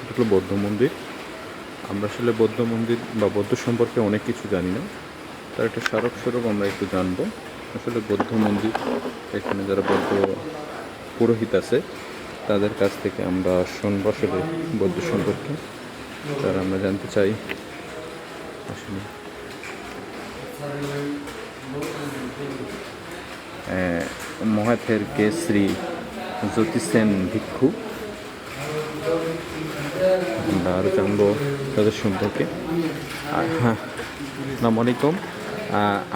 এটা হলো বৌদ্ধ মন্দির। আমরা আসলে বৌদ্ধ মন্দির বা বৌদ্ধ সম্পর্কে অনেক কিছু জানি না। তার একটা স্মারক স্বরূপ আমরা একটু জানব। আসলে বৌদ্ধ মন্দির, এখানে যারা বৌদ্ধ পুরোহিত আছে, তাদের কাছ থেকে আমরা শুনব আসলে বৌদ্ধ সম্পর্কে। তার আমরা জানতে চাই। আসলে মহাথের কে শ্রী জ্যোতিষেন ভিক্ষু। আমরা আরও জানব তাদের সম্পর্কে। হ্যাঁ সালাম আলাইকুম।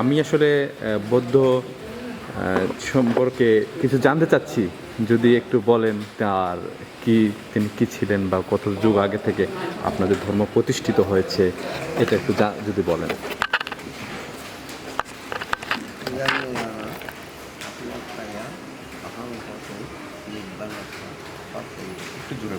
আমি আসলে বৌদ্ধ সম্পর্কে কিছু জানতে চাচ্ছি। যদি একটু বলেন, তার কি তিনি কি ছিলেন বা কত যুগ আগে থেকে আপনাদের ধর্ম প্রতিষ্ঠিত হয়েছে, এটা একটু যদি বলেন। একটু জোরে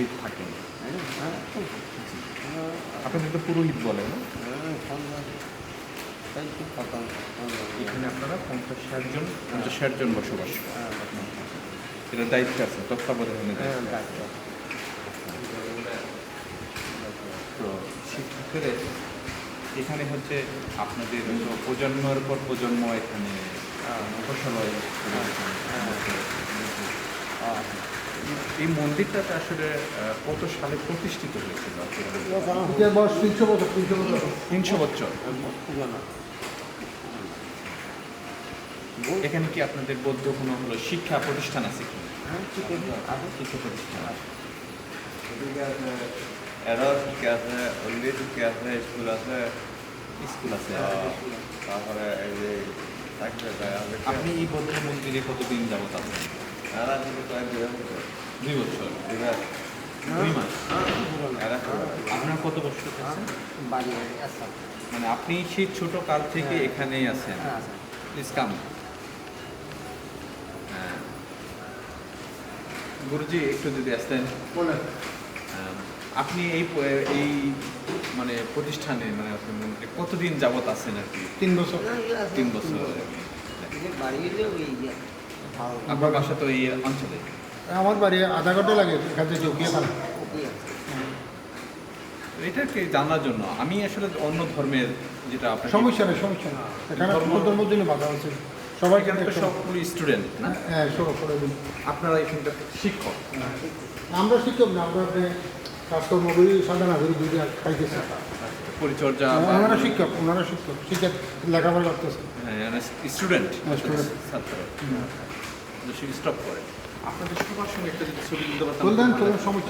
পুরোহিত থাকেন। হ্যাঁ, হ্যাঁ, হ্যাঁ, আপনি তো পুরোহিত বলে না? এখানে আপনারা পঞ্চাশ ষাট জন পঞ্চাশ ষাট জন বসবাস এটা দায়িত্ব আছে তত্ত্বাবধানের দায়িত্ব তো সেক্ষেত্রে এখানে হচ্ছে আপনাদের প্রজন্মের পর প্রজন্ম এখানে ফসল হয় এই মন্দিরটাতে আসলে কত সালে প্রতিষ্ঠিত হয়েছিল? তিনশো বছর। তিনশো এখানে কি আপনাদের বৌদ্ধ কোনো হলো শিক্ষা প্রতিষ্ঠান আছে কি? শিক্ষা প্রতিষ্ঠান আছে এরাও আছে অন্যে শিখে আছে স্কুল আছে স্কুল আছে তারপরে যে আপনি এই বৌদ্ধ মন্দিরে কতদিন যাবত আছেন? কয়েক দুই বছর দুই মাস দুই মাস এরা আপনার কত বছর আছেন বাড়ি আসা মানে আপনি সেই ছোট কাল থেকে এখানেই আছেন। প্লিজ কাম হ্যাঁ। গুরুজি একটু যদি আসতেন। আপনি এই এই মানে প্রতিষ্ঠানে মানে আপনি কতদিন যাবত আছেন আর কি? তিন বছর। তিন বছর। আপনার বাসা তো এই অঞ্চলে। আমার বাড়ি আধা ঘণ্টা লাগে এখান থেকে উকিয়ে পালা এটাকে জানার জন্য? আমি আসলে অন্য ধর্মের যেটা আপনার সমস্যা নেই সমস্যা নেই। এখানে ধর্মের জন্য বাধা আছে। সবাই কিন্তু তো স্টুডেন্ট না? হ্যাঁ সব আপনারা এখানকার শিক্ষক। আমরা শিক্ষক না আমরা কাজকর্ম করি সাদা নাগরিক দুইটা খাইতেছি। পরিচর্যা ওনারা শিক্ষক ওনারা শিক্ষক শিক্ষক লেখাপড়া করতেছে। স্টুডেন্ট হ্যাঁ। ছাত্র। স্টপ করে। আপনাদের সবার সঙ্গে একটা যদি ছবি তুলতে পারতাম সমস্যা